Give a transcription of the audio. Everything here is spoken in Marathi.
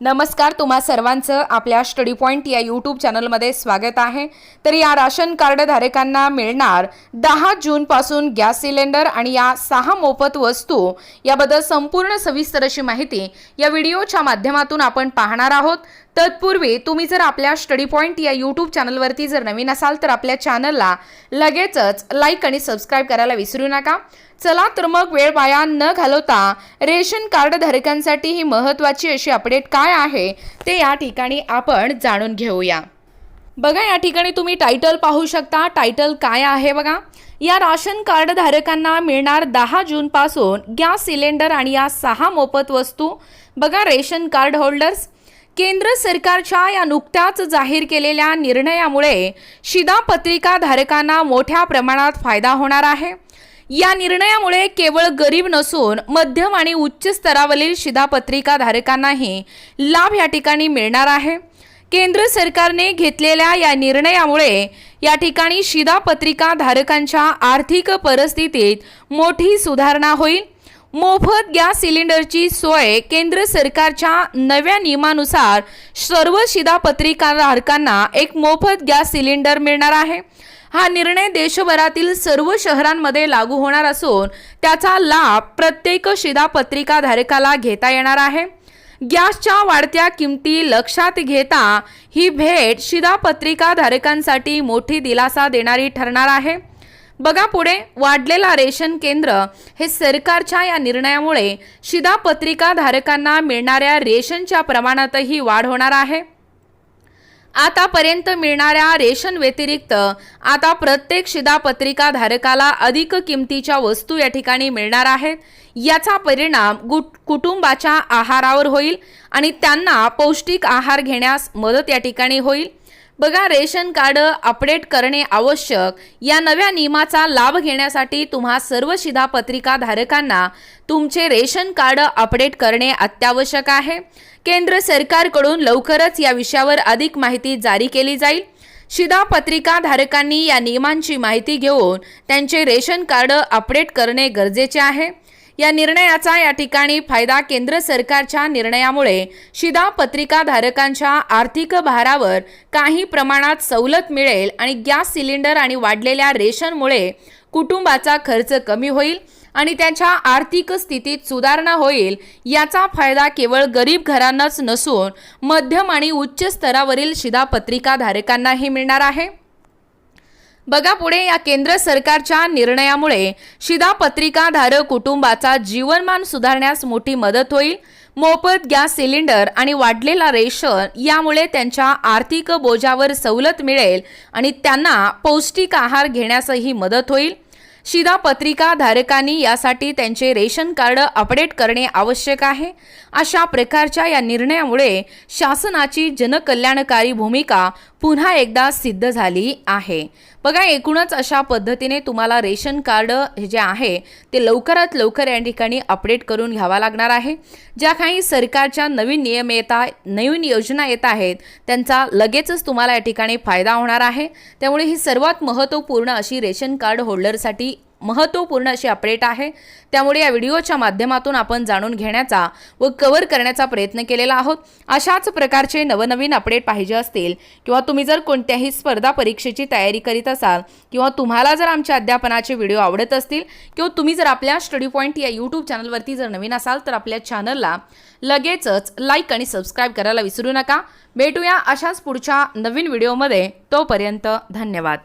नमस्कार तुम्हा सर्वांचं आपल्या स्टडी पॉईंट या यूट्यूब चॅनलमध्ये स्वागत आहे. तर या राशन कार्ड धारकांना मिळणार दहा जूनपासून गॅस सिलेंडर आणि या सहा मोफत वस्तू याबद्दल संपूर्ण सविस्तर अशी माहिती या व्हिडिओच्या माध्यमातून आपण पाहणार आहोत. तत्पूर्वी तुम्ही जर आपल्या स्टडी पॉईंट या यूट्यूब चॅनलवरती जर नवीन असाल तर आपल्या चॅनलला लगेचच लाईक आणि सबस्क्राईब करायला विसरू नका. चला तर मग वेळ वाया न घालवता रेशन कार्ड धारकांसाठी ही महत्त्वाची अशी अपडेट काय आहे ते या ठिकाणी आपण जाणून घेऊया. बघा या ठिकाणी तुम्ही टायटल पाहू शकता. टायटल काय आहे बघा? या राशन कार्ड धारकांना मिळणार दहा जूनपासून गॅस सिलेंडर आणि या सहा मोफत वस्तू. बघा रेशन कार्ड होल्डर्स केंद्र सरकारच्या या नुकत्याच जाहीर केलेल्या निर्णयामुळे शिधापत्रिका धारकांना मोठ्या प्रमाणात फायदा होणार आहे. या निर्णयामुळे केवळ गरीब नसून मध्यम आणि उच्च स्तरावरील शिधापत्रिका धारकांनाही लाभ या ठिकाणी मिळणार आहे. केंद्र सरकारने घेतलेल्या या निर्णयामुळे या ठिकाणी शिधापत्रिका धारकांच्या आर्थिक परिस्थितीत मोठी सुधारणा होईल. मोफत गॅस सिलेंडरची सोय केंद्र सरकारच्या नव्या नियमानुसार सर्व शिधापत्रिका धारकांना एक मोफत गॅस सिलेंडर मिळणार आहे. हा निर्णय देशभरातील सर्व शहरांमध्ये लागू होणार असून त्याचा लाभ प्रत्येक शिधापत्रिका धारकाला घेता येणार आहे. गॅसच्या वाढत्या किमती लक्षात घेता ही भेट शिधापत्रिका धारकांसाठी मोठी दिलासा देणारी ठरणार आहे. बघा पुढे वाढलेला रेशन केंद्र हे सरकारच्या या निर्णयामुळे शिधापत्रिका धारकांना मिळणाऱ्या रेशनच्या प्रमाणातही वाढ होणार आहे. आतापर्यंत मिळणाऱ्या रेशन व्यतिरिक्त आता प्रत्येक शिधापत्रिका धारकाला अधिक किमतीच्या वस्तू या ठिकाणी मिळणार आहेत. याचा परिणाम गुट कुटुंबाच्या आहारावर होईल आणि त्यांना पौष्टिक आहार घेण्यास मदत या ठिकाणी होईल. बघा रेशन कार्ड अपडेट करणे आवश्यक. या नव्या नियमाचा लाभ घेण्यासाठी तुम्हा सर्व शिधापत्रिका धारकांना तुमचे रेशन कार्ड अपडेट करणे अत्यावश्यक आहे. केंद्र सरकारकडून लवकरच या विषयावर अधिक माहिती जारी केली जाईल. शिधापत्रिका धारकांनी या नियमांची माहिती घेऊन त्यांचे रेशन कार्ड अपडेट करणे गरजेचे आहे. या निर्णयाचा या ठिकाणी फायदा केंद्र सरकारच्या निर्णयामुळे. शिदा पत्रिकाधारकांच्या आर्थिक भारावर काही प्रमाणात सवलत मिळेल आणि गॅस सिलेंडर आणि वाढलेल्या रेशनमुळे कुटुंबाचा खर्च कमी होईल आणि त्यांच्या आर्थिक स्थितीत सुधारणा होईल याचा फायदा केवळ गरीब घरांनाच नसून मध्यम आणि उच्च स्तरावरील शिधापत्रिकाधारकांनाही मिळणार आहे. बघा पुढे या केंद्र सरकारच्या निर्णयामुळे शिधापत्रिकाधारक कुटुंबाचा जीवनमान सुधारण्यास मोठी मदत होईल. मोफत गॅस सिलेंडर आणि वाढलेला रेशन यामुळे त्यांच्या आर्थिक बोजावर सवलत मिळेल आणि त्यांना पौष्टिक आहार घेण्यासही मदत होईल. शिधापत्रिका धारकांनी यासाठी त्यांचे रेशन कार्ड अपडेट करणे आवश्यक आहे. अशा प्रकारच्या या निर्णयामुळे शासनाची जनकल्याणकारी भूमिका पुन्हा एकदा सिद्ध झाली आहे. बघा एकूणच अशा पद्धतीने तुम्हाला रेशन कार्ड हे जे आहे ते लवकरात लवकर या ठिकाणी अपडेट करून घ्यावा लागणार आहे. ज्या काही सरकारच्या नवीन नियम येत नवीन योजना येत आहेत त्यांचा लगेचच तुम्हाला या ठिकाणी फायदा होणार आहे. त्यामुळे ही सर्वात महत्त्वपूर्ण अशी रेशन कार्ड होल्डरसाठी महत्त्वपूर्ण अशी अपडेट आहे. त्यामुळे या व्हिडिओच्या माध्यमातून आपण जाणून घेण्याचा व कव्हर करण्याचा प्रयत्न केलेला आहोत. अशाच प्रकारचे नवनवीन अपडेट पाहिजे असतील किंवा तुम्ही जर कोणत्याही स्पर्धा परीक्षेची तयारी करीत असाल किंवा तुम्हाला जर आमच्या अध्यापनाचे व्हिडिओ आवडत असतील किंवा तुम्ही जर आपल्या स्टडी पॉईंट या यूट्यूब चॅनलवरती जर नवीन असाल तर आपल्या चॅनलला लगेचच लाईक आणि सबस्क्राईब करायला विसरू नका. भेटूया अशाच पुढच्या नवीन व्हिडिओमध्ये. तोपर्यंत धन्यवाद.